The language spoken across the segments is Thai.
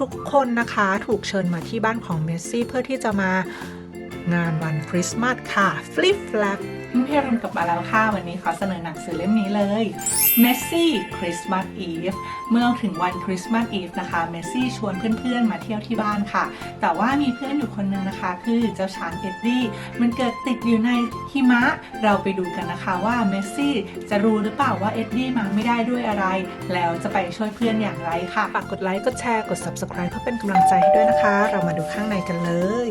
ทุกๆ คนนะคะ ถูกเชิญมาที่บ้านของเมสซี่เพื่อที่จะมางานวันคริสต์มาสค่ะ Flip Flap เพื่นกลับมาแล้วค่ะวันนี้ขอเสนอหนังสือเล่มนี้เลย Messy Christmas Eve เมื่อถึงวันคริสต์มาสอีฟนะคะเมสซี่ชวนเพื่อนๆ มาเที่ยวที่บ้านค่ะ แต่ว่ามีเพื่อนอยู่คนนึงนะคะ คือเจ้าช้างเอ็ดดี้มันเกิดติดอยู่ในหิมะ เราไปดูกันนะคะว่าเมสซี่จะรู้หรือเปล่าว่าเอ็ดดี้มาไม่ได้ด้วยอะไร แล้วจะไปช่วยเพื่อนอย่างไรค่ะฝากกดไลค์กดแชร์กด Subscribe เพื่อเป็นกำลังใจให้ด้วยนะคะ เรามาดูข้างในกันเลย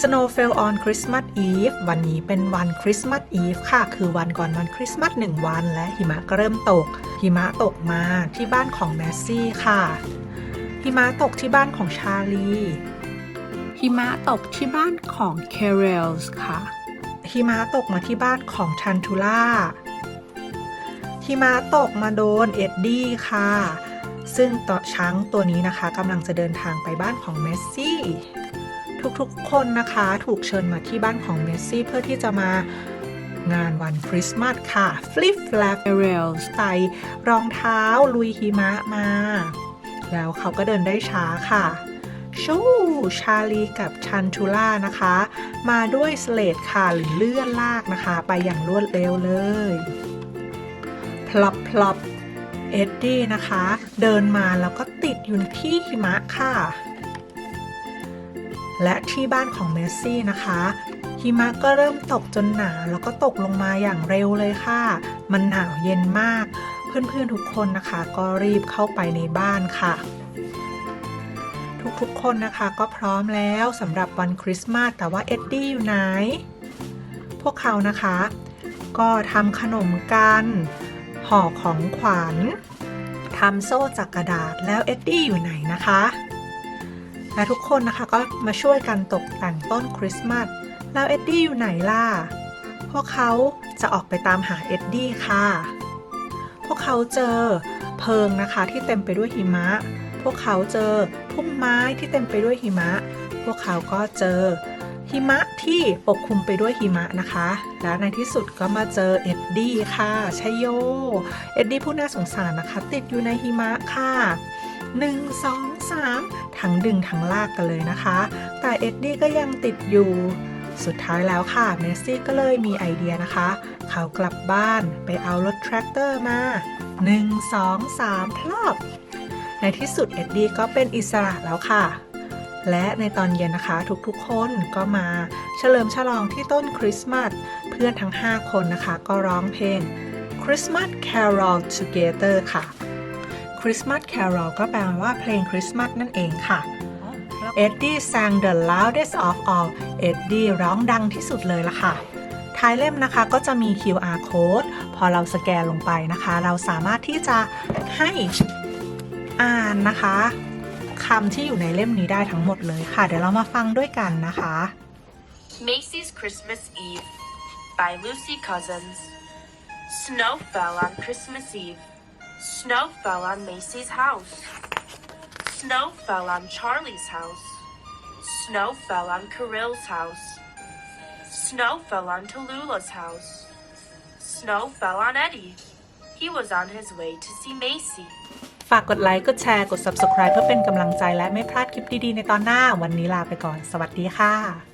Snow fell on Christmas Eve วันนี้เป็นวันคริสต์มาสอีฟค่ะ คือวันก่อนวันคริสต์มาสหนึ่งวันและหิมะก็เริ่มตก หิมะตกมาที่บ้านของแมสซี่ค่ะ หิมะตกที่บ้านของชาลี หิมะตกที่บ้านของเคเรลส์ค่ะ หิมะตกมาที่บ้านของทันทูล่า หิมะตกมาโดนเอ็ดดี้ค่ะ ซึ่งต่อช้างตัวนี้นะคะกำลังจะเดินทางไปบ้านของเมสซี่ ทุกๆ คนนะคะ ถูกเชิญมาที่บ้านของเมสซี่เพื่อที่จะมางานวันคริสต์มาสค่ะ Flip Flap เรลส์ใส่รองเท้าลุยหิมะมา แล้วเขาก็เดินได้ช้าค่ะชูชาลีกับชันทูล่านะคะ มาด้วยสเลดค่ะหรือเลื่อนลากนะคะ ไปอย่างรวดเร็วเลย พลอปพลอปเอ็ดดี้นะคะ เดินมาแล้วก็ติดอยู่ที่หิมะค่ะ และที่บ้านของเมสซี่นะคะหิมะก็เริ่มตกจนหนาแล้วก็ตกลงมาอย่างเร็วเลยค่ะ มันหนาวเย็นมาก เพื่อนๆทุกคนนะคะ ก็รีบเข้าไปในบ้านค่ะ ทุกๆคนนะคะก็พร้อมแล้วสำหรับวันคริสต์มาสแต่ว่าเอ็ดดี้อยู่ไหน พวกเขานะคะ ก็ทำขนมกันห่อของขวัญทำโซ่จากกระดาษแล้วเอ็ดดี้อยู่ไหนนะคะ และทุกคนนะคะก็มาช่วยกันตกแต่งต้นคริสต์มาสแล้วเอ็ดดี้อยู่ไหนล่ะ พวกเขาจะออกไปตามหาเอ็ดดี้ค่ะ พวกเขาเจอเพิงนะคะที่เต็มไปด้วยหิมะ พวกเขาเจอพุ่มไม้ที่เต็มไปด้วยหิมะ พวกเขาก็เจอหิมะที่ปกคลุมไปด้วยหิมะนะคะ แล้วในที่สุดก็มาเจอเอ็ดดี้ค่ะชัยโย เอ็ดดี้ผู้น่าสงสารนะคะ ติดอยู่ในหิมะค่ะ 1 2 3 ทั้งดึงทั้งลากกันเลยนะคะ แต่เอ็ดดี้ก็ยังติดอยู่ สุดท้ายแล้วค่ะ เมสซี่ก็เลยมีไอเดียนะคะ เขากลับบ้านไปเอารถแทรกเตอร์มา 1 2 3 พลอบ ในที่สุดเอ็ดดี้ก็เป็นอิสระแล้วค่ะและในตอนเย็นนะคะทุกๆคนก็มาเฉลิมฉลองที่ต้นคริสต์มาสเพื่อนทั้ง 5 คนนะคะก็ร้องเพลง Christmas Carol Together ค่ะ Christmas Carol ก็แปลว่าเพลงคริสต์มาสนั่นเองค่ะเอ็ดดี้ sang the loudest of all เอ็ดดี้ร้องดังที่สุดเลยล่ะค่ะ ท้ายเล่มนะคะก็จะมี QR code พอเราสแกนลงไปนะคะ เราสามารถที่จะให้อ่านนะคะคำที่อยู่ในเล่มนี้ได้ทั้งหมดเลยค่ะ เดี๋ยวเรามาฟังด้วยกันนะคะ Macy's Christmas Eve by Lucy Cousins. Snow fell on Christmas Eve. Snow fell on Macy's house. Snow fell on Charlie's house. Snow fell on Kirill's house. Snow fell on Tallulah's house. Snow fell on Eddie. He was on his way to see Macy. ฝากกดไลค์ กดแชร์ กด Subscribe เพื่อเป็นกำลังใจและไม่พลาดคลิปดีๆในตอนหน้า วันนี้ลาไปก่อน สวัสดีค่ะ